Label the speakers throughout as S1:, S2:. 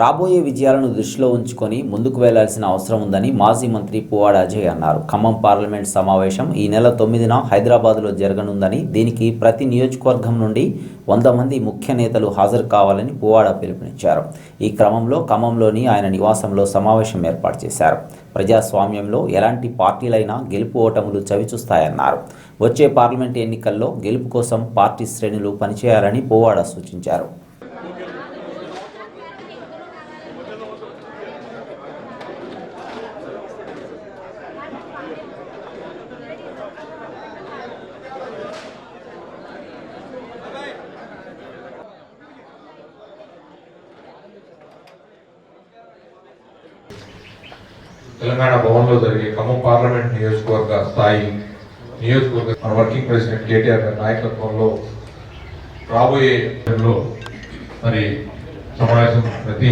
S1: రాబోయే విజయాలను దృష్టిలో ఉంచుకొని ముందుకు వెళ్ళాల్సిన అవసరం ఉందని మాజీ మంత్రి పువ్వాడ అజయ్ అన్నారు. ఖమ్మం పార్లమెంట్ సమావేశం ఈ నెల తొమ్మిదిన హైదరాబాద్లో జరగనుందని దీనికి ప్రతి నియోజకవర్గం నుండి వంద మంది ముఖ్య నేతలు హాజరు కావాలని పువ్వాడ పిలుపునిచ్చారు. ఈ క్రమంలో ఖమ్మంలోని ఆయన నివాసంలో సమావేశం ఏర్పాటు చేశారు. ప్రజాస్వామ్యంలో ఎలాంటి పార్టీలైనా గెలుపు ఓటములు చవిచూస్తాయన్నారు. వచ్చే పార్లమెంట్ ఎన్నికల్లో గెలుపు కోసం పార్టీ శ్రేణులు పనిచేయాలని పువ్వాడ సూచించారు.
S2: తెలంగాణ భవన్లో జరిగే ఖమ్మం పార్లమెంట్ నియోజకవర్గ స్థాయి నియోజకవర్గ మన వర్కింగ్ ప్రెసిడెంట్ కేటీఆర్ గారి నాయకత్వంలో రాబోయే లో మరి సమావేశం ప్రతి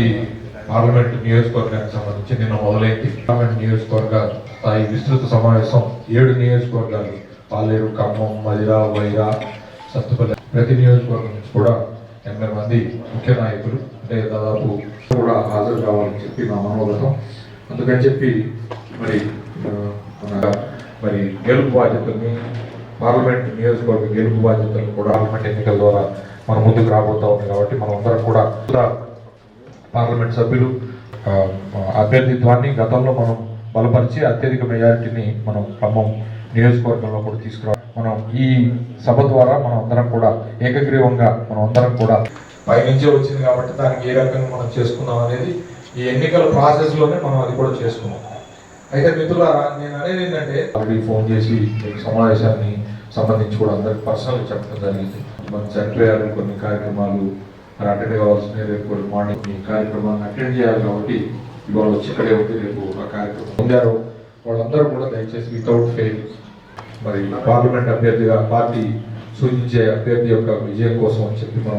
S2: పార్లమెంట్ నియోజకవర్గానికి సంబంధించి నిన్న మొదలైంది. పార్లమెంట్ నియోజకవర్గ స్థాయి విస్తృత సమావేశం. ఏడు నియోజకవర్గాలు. పాలేరు ఖమ్మం మదిరా వైరా సత్తుపల్లి ప్రతి నియోజకవర్గం నుంచి కూడా ఎనభై మంది ముఖ్య నాయకులు అంటే దాదాపు కూడా హాజరు కావాలని చెప్పి మా మనోగతం. అందుకని చెప్పి మరి మన మరి గెలుపు బాధ్యతల్ని పార్లమెంట్ నియోజకవర్గ గెలుపు బాధ్యతలను కూడా పార్లమెంట్ ఎన్నికల ద్వారా మనం ముందుకు రాబోతా ఉంది కాబట్టి మనం అందరం కూడా పార్లమెంట్ సభ్యులు అభ్యర్థిత్వాన్ని గతంలో మనం బలపరిచి అత్యధిక మెజారిటీని మనం ఖమ్మం నియోజకవర్గంలో కూడా తీసుకురా మనం ఈ సభ ద్వారా మనం అందరం కూడా ఏకగ్రీవంగా మనం అందరం కూడా పైనుంచే వచ్చింది కాబట్టి దానికి ఏ రకంగా మనం చేసుకుందాం అనేది ఈ ఎన్నికల ప్రాసెస్లోనే మనం అది కూడా చేసుకున్నాం. అయితే మిత్రులారా నేను అనేది ఏంటంటే ఆల్రెడీ ఫోన్ చేసి సమావేశాన్ని సంబంధించి కూడా అందరికి పర్సనల్ చెప్పడం జరిగింది. మనం చనిపోయారు కొన్ని కార్యక్రమాలు మరి అటెండ్ కావాల్సిన రేపు కొన్ని మార్నింగ్ ఈ కార్యక్రమాన్ని అటెండ్ చేయాలి కాబట్టి ఇవాళ వచ్చి ఇక్కడే ఉంది రేపు ఆ కార్యక్రమం పొందారు. వాళ్ళందరూ కూడా దయచేసి వితౌట్ ఫెయిల్ మరి పార్లమెంట్ అభ్యర్థిగా పార్టీ సూచించే అభ్యర్థి యొక్క విజయం కోసం అని చెప్పి మనం